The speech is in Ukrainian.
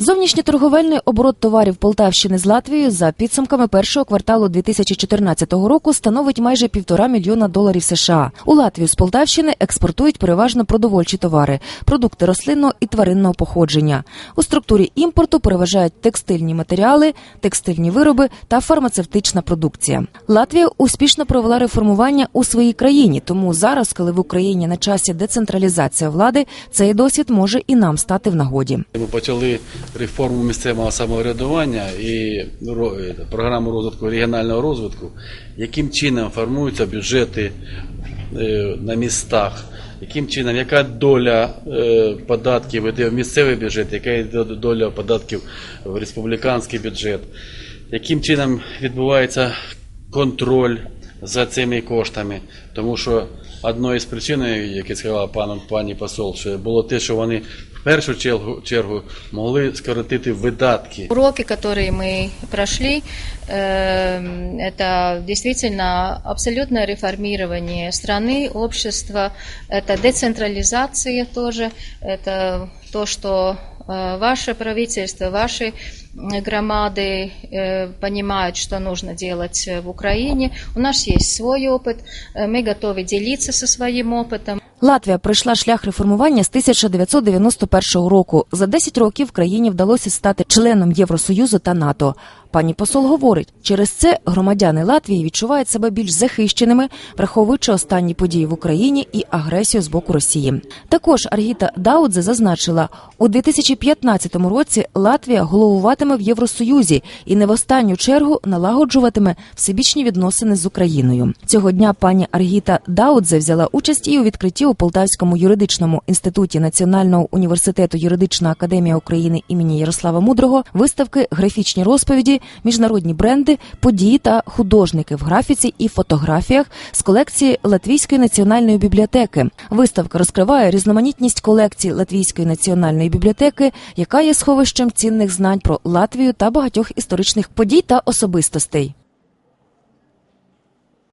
Зовнішньоторговельний оборот товарів Полтавщини з Латвією за підсумками першого кварталу 2014 року становить майже півтора мільйона доларів США. У Латвію з Полтавщини експортують переважно продовольчі товари, продукти рослинного і тваринного походження. У структурі імпорту переважають текстильні матеріали, текстильні вироби та фармацевтична продукція. Латвія успішно провела реформування у своїй країні, тому зараз, коли в Україні на часі децентралізація влади, цей досвід може і нам стати в нагоді. Ми почали реформу місцевого самоврядування і е, програму розвитку регіонального розвитку, яким чином формуються бюджети е, на містах, яким чином, яка доля е, податків йде в місцевий бюджет, яка йде доля податків в республіканський бюджет, яким чином відбувається контроль за цими коштами, тому що одною з причин, як і сказала пан, пані посол, що було те, що вони в першу чергу, чергу могли скоротити видатки. Уроки, которые мы прошли, эм, это действительно абсолютное реформирование страны, общества, это децентрализация тоже, это то, что э, ваше правительство, ваши м, громады э, понимают, что нужно делать э, в Украине. У нас есть свой опыт, э, мы готовы делиться со своим опытом. Латвія пройшла шлях реформування з 1991 року. За 10 років країні вдалося стати членом Євросоюзу та НАТО. Пані посол говорить, через це громадяни Латвії відчувають себе більш захищеними, враховуючи останні події в Україні і агресію з боку Росії. Також Аргіта Даудзе зазначила, у 2015 році Латвія головуватиме в Євросоюзі і не в останню чергу налагоджуватиме всебічні відносини з Україною. Цього дня пані Аргіта Даудзе взяла участь і у відкритті у Полтавському юридичному інституті Національного університету Юридична академія України імені Ярослава Мудрого виставки графічні розповіді, міжнародні бренди, події та художники в графіці і фотографіях з колекції Латвійської національної бібліотеки. Виставка розкриває різноманітність колекцій Латвійської національної бібліотеки, яка є сховищем цінних знань про Латвію та багатьох історичних подій та особистостей.